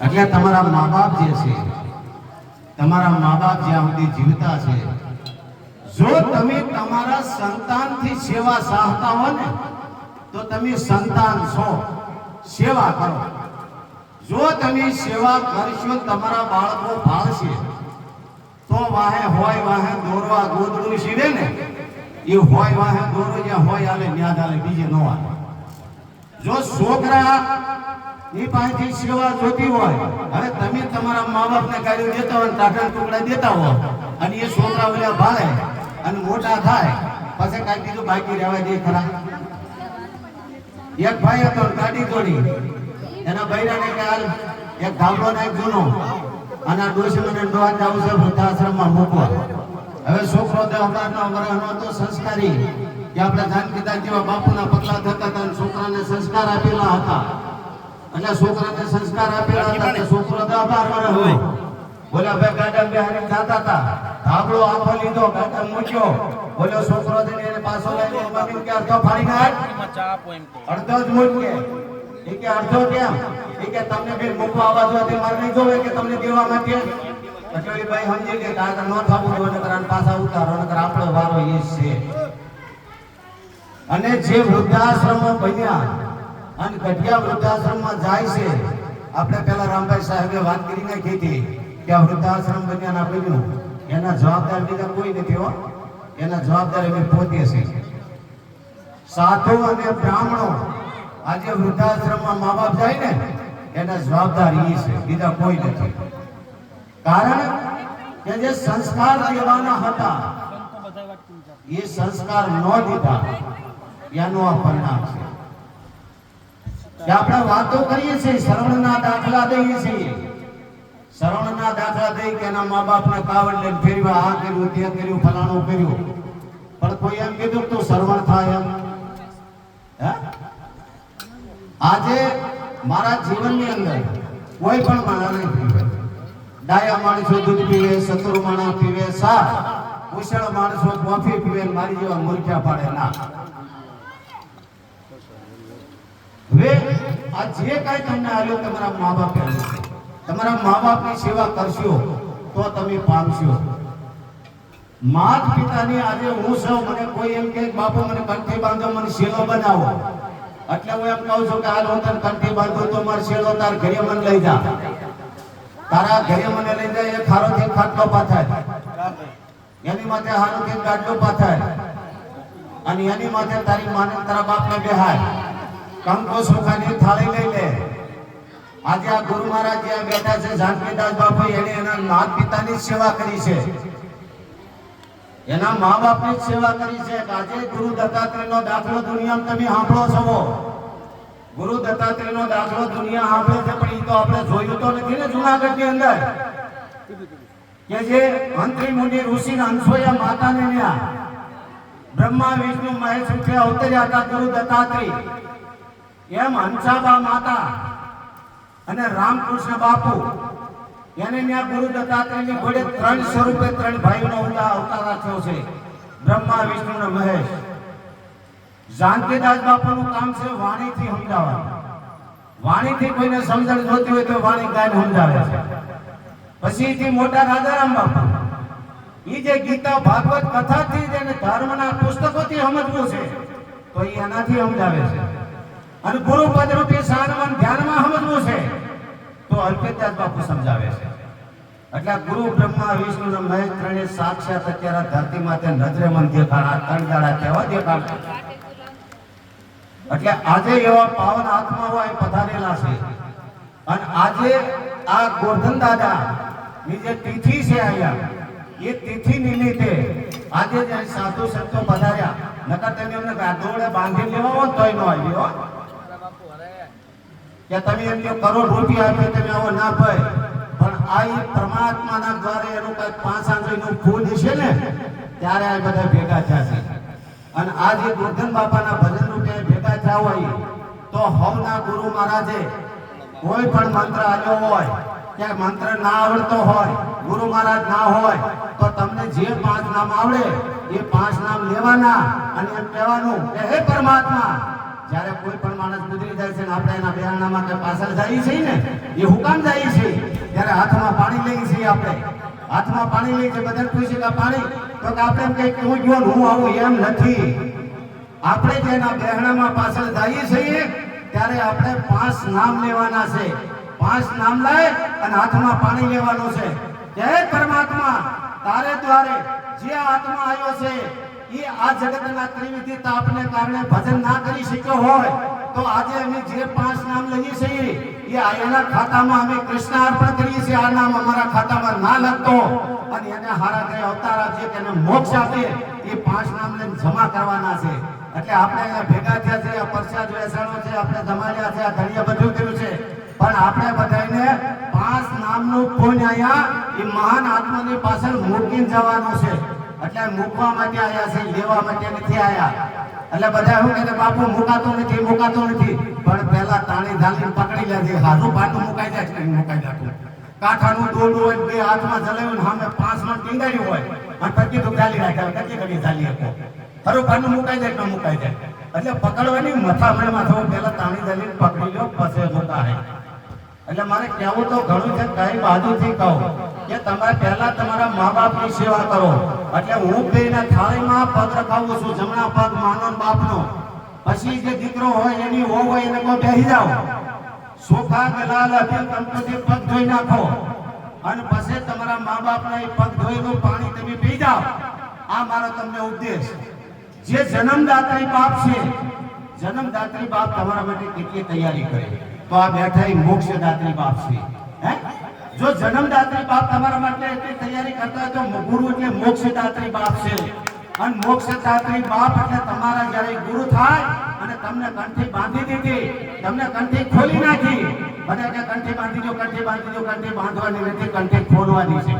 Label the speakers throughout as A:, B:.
A: એટલે તમારા મા બાપ જે છે, તમારા મા બાપ જ્યાં સુધી જીવતા છે, જો તમે તમારા સંતાનથી સેવા સાહતા હો ને, તો તમે સંતાન છો. સેવા કરો. જો તમે સેવા કરશો, તમારા બાળકો ભાળશે, તો વાહે હોય, વાહે દોરવા ગોદડું સીવે ને, એ હોય, વાહે દોરો જ્યાં હોય, આલે ન્યાદ આલે, બીજે ન આવે જો છોકરા ની પાસેથી સેવા જોતી હોય. હવે તમે તમારા મા બાપને કાર્યો દેતા હોય ટાટા ટુકડા દેતા હોય. અને એ છોકરા ઓલા ભાળે અને મોટા થાય. પછી કાંઈ બીજું બાકી રહેવા દે ખરા. એક ભાઈ હતો ગાડી જોડી. એના બૈરાને કે હાલ એક ધાબળો ને જૂનો. અને ડોશી મને ડોહા જાવું છે વૃદ્ધાશ્રમમાં મૂકવા હવે છોકરો દસ અઢારનો વર્ષનો હતો સંસ્કારી. કે આપણે જાનકીદાસ જેવા બાપુના પગલા થતા હતા છોકરાને સંસ્કાર આપેલા હતા. એટલે છોકરાને સંસ્કાર આપેલા હતા તે છોકરો દસ બાર હોય બોલા ભાઈ ગાડા બિહારી ખાતા હતા. ધાબળો આખો લીધો ગાડા મૂક્યો. બોલ્યો છોકરો જઈને એને પાછો લઈને મમ્મી કે અડધો ફાડી નાખ. અડધો જ મૂકે. એ કે અડધો કેમ? એ કે તમને ફેર મૂકવા આવા જો તે મારે નહીં જોવે કે તમને દેવા માટે. એટલે ભાઈ સમજી કે કાકા ન થવું જોઈએ નકર પાછા ઉતારો નકર આપણો વારો એ છે. અને જે વૃદ્ધાશ્રમ બન્યા અને ગઢિયા વૃદ્ધાશ્રમમાં જાય છે. આપણે પેલા રામભાઈ સાહેબે વાત કરી નાખી હતી કે આ વૃદ્ધાશ્રમ બન્યા ના બન્યું. એના જવાબદાર બીજા કોઈ નથી હો. એના જવાબદાર અમે પોતે છે. સાધુ અને બ્રાહ્મણો આજે વૃદ્ધાશ્રમમાં મા બાપ જાય ને, એના જવાબદાર ઈ છે. બીજા કોઈ નથી. કારણ કે જે સંસ્કાર દેવાના હતા, એ સંસ્કાર ન દીધા. એનું આ પરિણામ છે. આપણે વાતો કરીએ છીએ શ્રવણના દાખલા દઈએ છીએ. શ્રવણના દાખલા દઈ કે એના મા બાપને કાવડ લઈને ફેરવા આ કર્યું, તે કર્યું, ફલાણું કર્યું. પણ કોઈ એમ કીધું તું શ્રવણ થાય એમ. આજે મારા જીવનની અંદર કોઈ પણ માણસ નહીં પીવે. ડાયા માણસો દૂધ પીવે, સતુર માણસ પીવે સા કુશળ માણસો કોફી પીવે મારી જેવા મૂર્ખ્યા પાડે ના હવે આ જે કાંઈ તમને આવ્યો તમારા મા બાપ તમારા મા બાપની સેવા કરશો તો તમે પામશો. માત પિતાની આજે હું સૌ મને કોઈ એમ કે, બાપુ, મને કંઠી બાંધો, મને શેલો બનાવો. એટલે હું એમ કહું છું કે, હાલ હું કંઠી બાંધું, તો મારે શેલો તાર ઘરે મને લઈ જા. તારા ઘરે મને લઈ જાય એ ખારો થી ખાટલો પાથાય. એની માથે હારો થી ગાડલો પાથાય. અને એની માથે તારી માને ને તારા બાપને બેહાય. કંકો સુખાની થાળી લઈ લે. આજે આ ગુરુ મહારાજ જ્યાં બેઠા છે જાનકીદાસ બાપુ એને એના માત પિતાની સેવા કરી છે. એના મા બાપની સેવા કરી છે. આજે ગુરુ દત્તાત્રેયનો દાખલો દુનિયામાં તમે સાંભળો છો. ગુરુ દત્તાત્રેયનો દાખલો દુનિયા સાંભળે છે, પણ એ તો આપણે જોયું તો નથી ને જુનાગઢની અંદર. કે જે મંત્રી, મુનિ, ઋષિ અંશોયા માતાને ન્યા બ્રહ્મા, વિષ્ણુ, મહેશ અવતર્યા હતા ગુરુ દત્તાત્રેય. એમ હંસાબા માતા અને રામકૃષ્ણ બાપુ, એને ત્યાં ગુરુ દત્તાત્રેયની ઘોડે ત્રણ સ્વરૂપે ત્રણ ભાઈઓનો અવતાર અવતાર થયો છે. બ્રહ્મા, વિષ્ણુ અને મહેશ. જાનકીદાસ બાપુનું કામ છે વાણીથી સમજાવવાનું. વાણીથી કોઈને સમજણ જોતી હોય તો વાણી ગાય સમજાવે છે. પછી થી મોટા રાજારામ બાપુ. એ જે ગીતા, ભાગવત કથાથી જ એને ધર્મના પુસ્તકોથી સમજવું છે, તો એ એનાથી સમજાવે છે. અને ગુરુ પદ રૂપી સાનમન ધ્યાનમાં સમજવું છે. તો અલ્પેદાસ બાપુ સમજાવે છે. એટલે ગુરુ બ્રહ્મા, વિષ્ણુ ને મહેશ ત્રણે સાક્ષાત અત્યારે ધરતી માથે નજરે મન દેખાડા ત્રણ દાડા કેવા દેખાણા? એટલે આજે એવા પાવન આત્માઓ અહીં પધારેલા છે. અને આજે આ ગોરધન દાદા ની જે તિથિ છે અહીંયા, એ તિથિ નિમિત્તે આજે જે સાધુ સંતો પધાર્યા, નકર તમે એમને ગાડોળે બાંધી લેવા હો તોય ન આવી હો. કે તમે એમને કરોડ રૂપિયા આપે તમે આવો ના ભાઈ. પણ આ એ પરમાત્માના દ્વારે એનું કઈ પાંચ આંગળીનું ફૂલ છે ને, ત્યારે આ બધા ભેગા છે અને આ જે ગોરધન બાપાના ભજન રૂપે ભેગા થયા હોય, તો હવના ગુરુ મહારાજે કોઈ પણ મંત્ર આવ્યો હોય કે મંત્ર ના આવડતો હોય, ગુરુ મહારાજ ના હોય, તો તમને જે પાંચ નામ આવડે, એ પાંચ નામ લેવાના અને એમ કહેવાનું કે, હે પરમાત્મા જ્યારે કોઈ પણ માણસ ગુજરી જાય છે ને આપણે એના બેહાણામાં કે પાછળ જઈએ છીએ ને, એ હુકામ જઈએ છીએ ત્યારે હાથમાં પાણી લઈએ છીએ આપણે. હાથમાં પાણી લઈએ છીએ બધા પૂછે કે પાણી, તો કે આપણે એમ કહીએ કે હું ગયો હું આવું એમ નથી. આપણે જે એના બહેણામાં પાછળ જઈએ છીએ, ત્યારે આપણે પાંચ નામ લેવાના છે. પાંચ નામ લઈ અને હાથમાં પાણી લેવાનું છે. જય પરમાત્મા, તારે દ્વારે, જે આત્મા આવ્યો છે એ આ જગતના ત્રિવિધ તાપને કારણે ભજન ના કરી શક્યો હોય, તો આજે અમે જે પાંચ નામ લઈએ છીએ, એ આયાના ખાતામાં અમે કૃષ્ણ અર્પણ કરીએ છીએ. આ નામ અમારા ખાતામાં ના લખતો. અને એને હારા ગ્રહ અવતાર આપીએ કે એને મોક્ષ આપીએ એ પાંચ નામ લઈને જમા કરવાના છે. એટલે આપણે અહીંયા ભેગા થયા છે, આ પ્રસાદ વેસાણો છે, આપણે જમાડ્યા છે, આ ઘડીએ બધું કર્યું છે. પણ આપણે બધાને પાંચ નામનું પુણ્ય અહીંયા, એ મહાન આત્માની પાછળ મૂકીને જવાનું છે. એટલે મૂકવા માટે આવ્યા છે, લેવા માટે નથી આવ્યા એટલે બધા શું કે બાપુ, મુકાતો નથી મુકાતો નથી. પણ પહેલા તાણી ધાલીને પકડી લેજે હારું પાટું મુકાઈ જાય છે મુકાઈ જતું કાઠાનું દોરડું હોય બે હાથમાં જલાવ્યું ને સામે પાંચમાં ટીંગાડ્યું હોય, અને પછી તો ચાલી રાખ્યા કેટલી ઘડી ચાલી શકો ખરું પાનું મુકાઈ જાય ન મુકાઈ જાય? એટલે પકડવાની મથામણમાં થવું, પહેલા તાણી ધાલીને પકડી લો પછી મુકાય. એટલે મારે કહેવું તો ઘણું છે, કઈ બાજુથી કહું. કે તમે પહેલા તમારા મા બાપની સેવા કરો. એટલે હું બેના થાળીમાં પત્ર ખાવું છું, જમણા પગ માનો બાપનો. પછી જે દીકરો હોય, એની હો હોય, એને કહો બેસી જાઓ. સોફા ગલાલ અભિલ કંકોત્રી પગ ધોઈ નાખો. અને પછી તમારા મા બાપના એ પગ ધોઈનું પાણી તમે પી જાઓ. આ મારો તમને ઉપદેશ જે જન્મદાત્રી બાપ છે, જન્મદાત્રી બાપ તમારા માટે કેટલી તૈયારી કરે. તો આ બેઠા એ મોક્ષદાત્રી બાપ છે. હે? જો જન્મદાત્રી બાપ તમારા માટે એટલી તૈયારી કરતા હોય તો ગુરુ એટલે મોક્ષદાત્રી બાપ છે. અને મોક્ષદાત્રી બાપ એટલે તમારા જ્યારે ગુરુ થાય અને તમને કંઠી બાંધી દીધી, તમને કંઠી ખોલી નાખી બધા કે કંઠી બાંધી દો, કંઠી બાંધી દો, કંઠી બાંધવાની નથી, કંઠી ખોલવાની છે.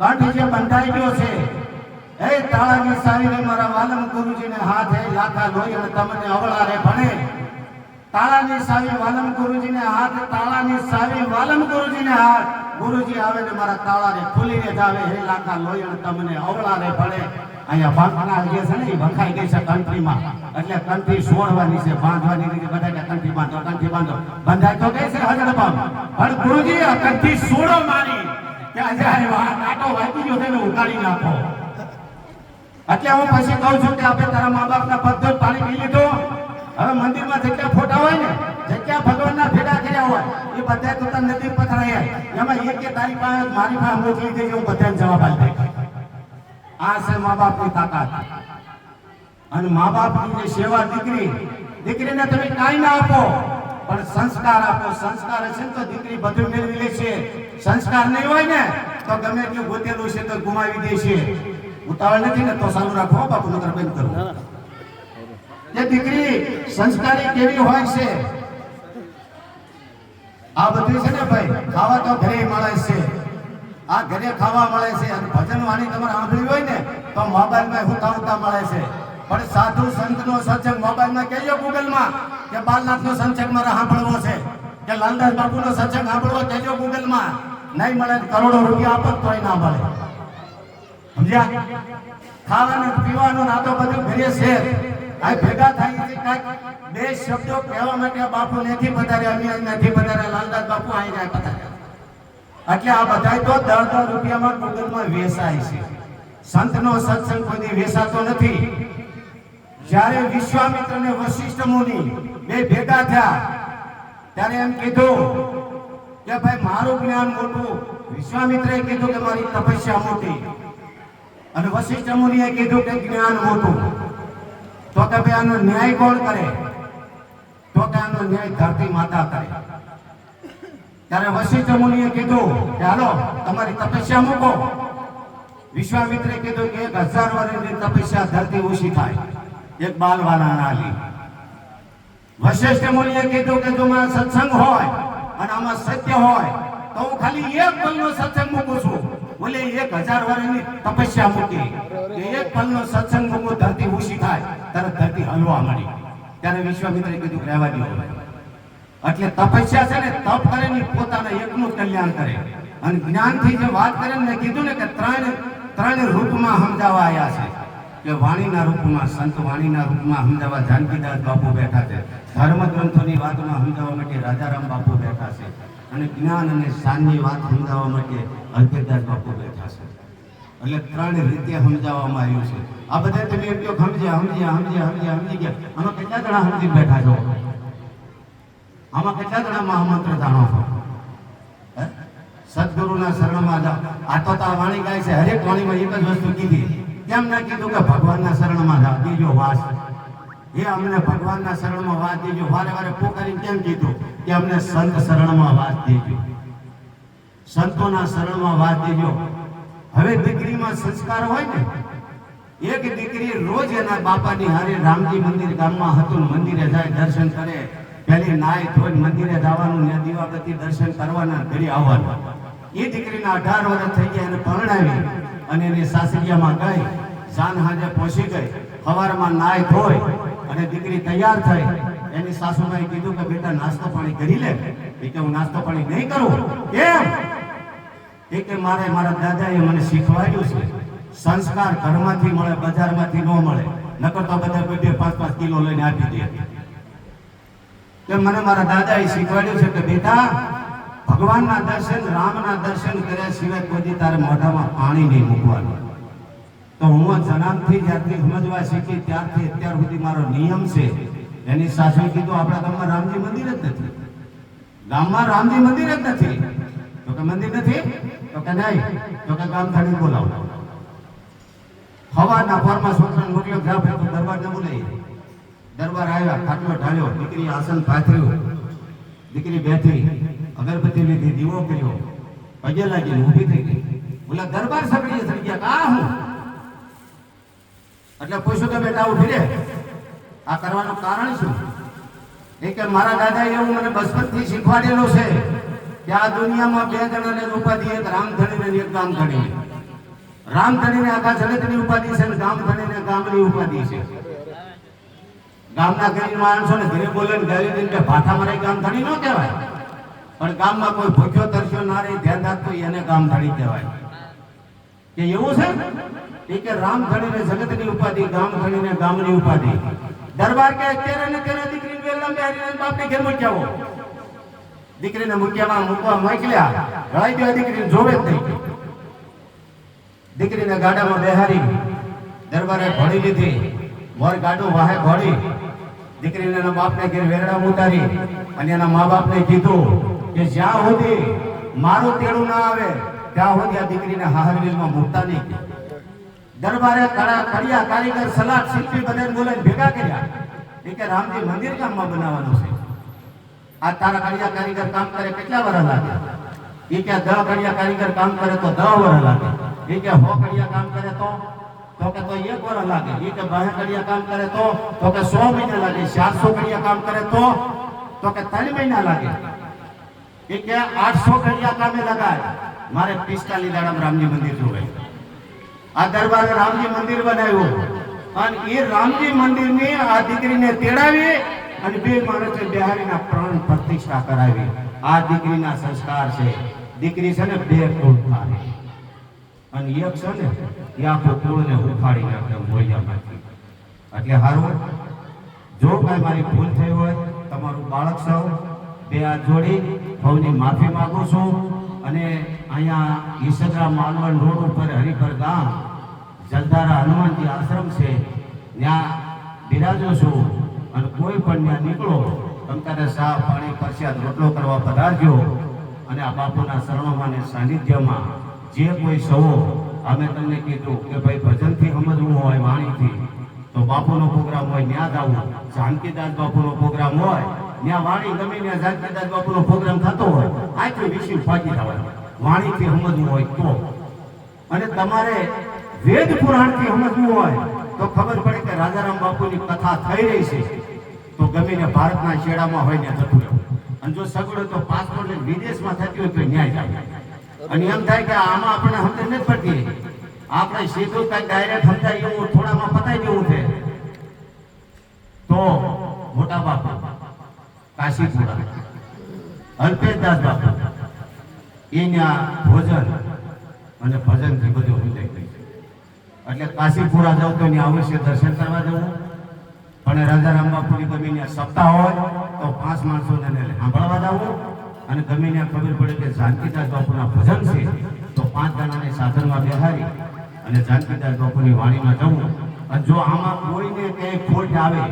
A: કંઠી જે બંધાઈ ગયો છે, એ તાળાની સાવીને મારા વાલમ ગુરુજીને હાથ હે લાખા લોહી અને તમને અવળા રે ભણે. તાળાની સાવી વાલમ ગુરુજીને હાથ તાળાની સાવી વાલમ ગુરુજીને હાથ. ગુરુજી આવે ને મારા તાળાને ખોલીને જાવે હે લાખા લોહી તમને અવળા રે ભણે. અહીંયા બાંધણા જે છે ને, એ વખાઈ ગઈ છે કંઠીમાં. એટલે કંઠી સોળવાની છે, બાંધવાની રીતે બધા કંઠી બાંધો કંઠી બાંધો. બંધાય તો કઈ છે હજર બામ પણ ગુરુજી, આ કંઠી સોળો મારી. કે આજે નાટો વાગી ગયો તેને એને નાખો. એટલે હું પછી કહું છું કે આપણે તારા મા બાપના પગ પાણી પી લીધું. હવે મંદિરમાં જેટલા ફોટા હોય ને, જેટલા ભગવાનના ભેગા કર્યા હોય, એ બધા તો તને નદી પથરાય એમાં એક કે તારી પાસે મારી પાસે મોકલી દે હું બધાને જવાબ આપી આ છે મા બાપની તાકાત. અને મા બાપની સેવા દીકરી, દીકરીને તમે કાંઈ ના આપો, પણ સંસ્કાર આપો. સંસ્કાર હશે ને તો દીકરી બધું મેળવી લે છે સંસ્કાર નહીં હોય ને, તો ગમે એટલું ગોતેલું છે તો ગુમાવી દે છે ઉતાવળ નથી ને તો સારું રાખો બાપુ નગર બંધ કરો. જે દીકરી, સંસ્કારી કેવી હોય છે? આ બધું છે ને ભાઈ, ખાવા તો ઘરે મળે છે. આ ઘરે ખાવા મળે છે અને ભજન વાણી તમારે સાંભળવી હોય ને, તો મોબાઈલમાં હુતા હુતા મળે છે. પણ સાધુ સંતનો સત્સંગ મોબાઈલમાં કહેજો ગૂગલમાં, કે બાલનાથનો સત્સંગ મારે સાંભળવો છે. કે લાલદાસ બાપુનો સત્સંગ સાંભળવો કહેજો ગૂગલમાં. નહીં મળે કરોડો રૂપિયા આપો તોય ના મળે. સમજ્યા? ખાવાનું, પીવાનું ના તો બધું ઘરે છે. આ ભેગા થાય છે કાંઈક બે શબ્દો કહેવા માટે બાપુ નથી પધાર્યા, અમે નથી પધાર્યા, લાલદાસ બાપુ અહીં જાય પધાર્યા. એટલે આ બધાય તો દસ દસ રૂપિયામાં ગૂગલમાં વેસાય છે. સંતનો સત્સંગ કોઈ વેસાતો નથી. જ્યારે વિશ્વામિત્ર ને વશિષ્ઠ મુનિ બે ભેગા થયા, ત્યારે એમ કીધું કે ભાઈ, મારું જ્ઞાન મોટું. વિશ્વામિત્રએ કીધું કે મારી તપસ્યા મોટી. અને વશિષ્ઠ મુનિએ કીધું કે જ્ઞાન મોટું. તો કે ભાઈ આનો ન્યાય કોણ કરે? તો કે આનો ન્યાય ધરતી માતા કરે. ત્યારે વશિષ્ઠ મુનિએ કીધું કે, હાલો, તમારી તપસ્યા મૂકો. વિશ્વામિત્રે કીધું કે, એક હજાર વર્ષની તપસ્યા ધરતી ઓછી થાય. એક બાલવાના નાલી. વશિષ્ઠ મુનિએ કીધું કે જો મારા સત્સંગ હોય અને આમાં સત્ય હોય, તો હું ખાલી એક પલનો સત્સંગ મૂકું છું. બોલે એક હજાર વર્ષની તપસ્યા મૂકી કે એક પલનો સત્સંગ મૂકું ધરતી ઓછી થાય તરત ધરતી હલવા મળી ત્યારે વિશ્વામિત્રે કીધું રહેવા દો એટલે તપસ્યા છે ને, તપ કરે ને પોતાના એકનું કલ્યાણ કરે. અને જ્ઞાનથી જે વાત કરે ને કીધું ને કે ત્રણ ત્રણ રૂપમાં સમજાવવા આવ્યા છે. કે વાણીના રૂપમાં, સંત વાણીના રૂપમાં સમજાવવા જાનકીદાસ બાપુ બેઠા છે. ધર્મ ગ્રંથોની વાતમાં સમજાવવા માટે રાજારામ બાપુ બેઠા છે. અને જ્ઞાન અને શાનની વાત સમજાવવા માટે અલ્પેદાસ બાપુ બેઠા છે. એટલે ત્રણ રીતે સમજાવવામાં આવ્યું છે. આ બધા તમે એમ કહો સમજ્યા સમજ્યા સમજ્યા સમજ્યા સમજી ગયા. આમાં કેટલા જણા સમજી બેઠા છો? આમાં કેટલા જણા મહામંત્ર જાણો છો? સદગુરુના શરણમાં જાઓ. આ તો આ વાણી ગાય છે. હરેક વાણીમાં એક જ વસ્તુ કીધી. કેમ ના કીધું કે ભગવાનના શરણમાં જાઓ? બીજો વાસ. એ અમને ભગવાનના શરણમાં વાત દેજો. વારે વારે પોકારીને કેમ કીધું? કે અમને સંત શરણમાં વાત દેજો. સંતોના શરણમાં વાત દેજો. હવે દીકરીમાં સંસ્કાર હોય ને, એક દીકરી રોજ એના બાપાની હારે રામજી મંદિર ગામમાં હતું મંદિરે જાય, દર્શન કરે. પેલી નાય ધોઈ મંદિરે જવાનું ને દીવાબત્તી દર્શન કરવાના, ઘરે આવવાનું. એ દીકરીના અઢાર વર્ષ થઈ ગયા, એને પરણાવી અને એની સાસરિયામાં ગઈ. જાન હાજે પહોંચી ગઈ. સવારમાં નાય ધોઈ અને દીકરી તૈયાર થઈ. એની સાસુમાએ કીધું કે, બેટા, નાસ્તો પાણી કરી લે. એ કે હું નાસ્તો પાણી નહીં કરું. કેમ? એ કે, મારે મારા દાદાએ મને શીખવાડ્યું છે. સંસ્કાર ઘરમાંથી મળે, બજારમાંથી ન મળે. નકર તો બધા કોઈ બે પાંચ પાંચ કિલો લઈને આપી દે. કે મને મારા દાદાએ શીખવાડ્યું છે કે, બેટા, ભગવાનના દર્શન, રામના દર્શન કર્યા સિવાય કોઈ તારે મોઢામાં પાણી નહીં મૂકવાનું. તો હું જન્મથી જ્યારથી સમજવા શીખી, ત્યારથી અત્યાર સુધી મારો નિયમ છે. એની સાસુએ કીધું, આપણા ગામમાં રામજી મંદિર જ નથી. ગામમાં રામજી મંદિર જ નથી. તો કે મંદિર નથી? તો કે નહીં. તો કે ગામ થાળી બોલાવો. હવાના ફોરમાં છોકરાને મોકલ્યો ગયા ભાઈ, તો દરબાર ને બોલાવી દરબાર આવ્યા, ખાટલો ઢાળ્યો, દીકરી આસન પાથર્યું. દીકરી બેઠી અગરબત્તી લીધી, દીવો કર્યો. પગે લાગી ઊભી થઈ ગઈ. બોલા દરબાર સગડીએ થઈ ગયા કા હું? એટલે પૂછ્યું કે બેટા, ઉઠી રે આ કરવાનું કારણ શું? એ કે મારા દાદાએ એવું મને બચપનથી શીખવાડેલું છે કે આ દુનિયામાં બે જણાને ઉપાધિ એક રામધણી ને એક ગામધણી રામધણીને આખા જગતની ઉપાધિ છે અને ગામધણીને ગામની ઉપાધિ છે. ગામના ગરીબ માણસો ને ઘરે બોલે ને ગાલી કે ભાઠા મારે ગામધણી ન કહેવાય. પણ ગામમાં કોઈ ભૂખ્યો તરસ્યો ના રહે ધ્યાન રાખતો એને ગામધણી કહેવાય. કે એવું છે? કે રામધણીને જગતની ઉપાધિ ગામધણીને ગામની ઉપાધિ. દરબાર કે અત્યારે ને ત્યારે દીકરીને વેલણ બેહારીને બાપને ઘેર મૂક્યાવો દીકરીને મૂક્યામાં મૂકવા મોકલ્યા. રળી દો દીકરીને, જોવે જ નહીં. દીકરીને ગાડામાં બેહારી, દરબારે ભણી લીધી. મોર ગાડું વાહે ભણી દીકરીને એના બાપને ઘેર વેરડા ઉતારી અને એના મા બાપને કીધું કે જ્યાં સુધી મારું તેડું ના આવે, ત્યાં સુધી આ દીકરીને હાહરવીલમાં મૂકતા નહીં. દરબારે કડા કડિયા કારીગર સલાટ શિલ્પી બધાને બોલાવીને ભેગા કર્યા એ કે રામજી મંદિર ગામમાં બનાવવાનું છે આ તારા કડિયા કારીગર કામ કરે કેટલા વર્ષ લાગે એ કે દહ કડિયા કારીગર કામ કરે તો દહ વર્ષ લાગે એ કે હો કડિયા કામ કરે તો તો કે તો એક વર્ષ લાગે એ કે બાહે કડિયા કામ કરે તો તો કે સો મહિના લાગે ચારસો કડિયા કામ કરે તો તો કે ત્રણ મહિના લાગે એ કે આઠસો કડિયા કામે લગાય મારે પિસ્તાલીસ દાડામાં રામજી મંદિર જોવે આ દરબારે રામજી મંદિર બનાવ્યું. અને એ રામજી મંદિરની આ દીકરીને તેડાવી અને બે માણસે બિહારીના પ્રાણ પ્રતિષ્ઠા કરાવી. આ દીકરીના સંસ્કાર છે. દીકરી છે ને બે કુળ થાય અને એક છે ને, એ આખો કુળને ઉખાડી નાખે મોયામાંથી એટલે હારું જો કાંઈ મારી ભૂલ થઈ હોય, તમારું બાળક સૌ બે હાથ જોડી ભવની માફી માગું છું. અને અહીંયા ઈસદરા માલવણ રોડ ઉપર હરિભર ગામ જલધારા હનુમાનજી આશ્રમ છે. ત્યાં બિરાજો છું અને કોઈ પણ ત્યાં નીકળો તમ તારે ચા પાણી પરસ્યાદ રોટલો કરવા પધારજો અને આ બાપુના શરણોમાં અને સાનિધ્યમાં જે કોઈ સવો, અમે તમને કીધું કે ભાઈ ભજનથી સમજવું હોય વાણીથી, તો બાપુનો પ્રોગ્રામ હોય ત્યાં જવું જાનકીદાસ બાપુનો પ્રોગ્રામ હોય, ત્યાં વાણી ગમે ત્યાં જાનકીદાસ બાપુનો પ્રોગ્રામ થતો હોય આટલું વિષય ફાકી જવાનું. વાણીથી સમજવું હોય તો. અને તમારે વેદ પુરાણથી સમજવું હોય, તો ખબર પડે કે રાજારામ બાપુની કથા થઈ રહી છે. તો ગમે ને ભારતના શેડામાં હોય ને જતું રહેવું અને જો સગવડ તો પાસપોર્ટ વિદેશમાં થતી હોય તો ન્યાય જાય અને એમ થાય કે આમાં આપણે સમજ નથી પડતી. આપણે સીધું કઈ ડાયરેક્ટ સમજાય એવું થોડામાં પતાઈ દેવું છે. તો મોટા બાપુ, કાશીપુરા, અલ્પેશદાસ બાપુ, એના ભોજન અને ભજનથી બધું છે એટલે કાશીપુરા જવું તો એની અવશ્ય દર્શન કરવા જવું. પણ રાજા રામબાપુની ગમીને સપ્તાહ હોય તો પાંચ માણસોને સાંભળવા જવું. અને ગમીને ખબર પડે કે જાનકીદાસ બાપુના ભજન છે, તો પાંચ જણાને સાધનમાં બેહારી અને જાનકીદાસ બાપુની વાણીમાં જવું. અને જો આમાં કોઈને ક્યાંય ખોટ આવે,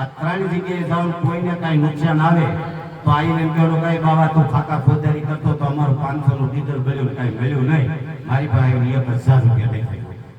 A: આ ત્રણ જગ્યાએ જાઉં કોઈને કાંઈ નુકસાન આવે, તો આવીને કહેવાનું કાંઈ બાબા તું ખાતા ખોદારી કરતો તો અમારું પાંચસો નું ડીઝલ ભર્યું કાંઈ મળ્યું નહીં. મારી પાસે એક હજાર રૂપિયા દેખાય.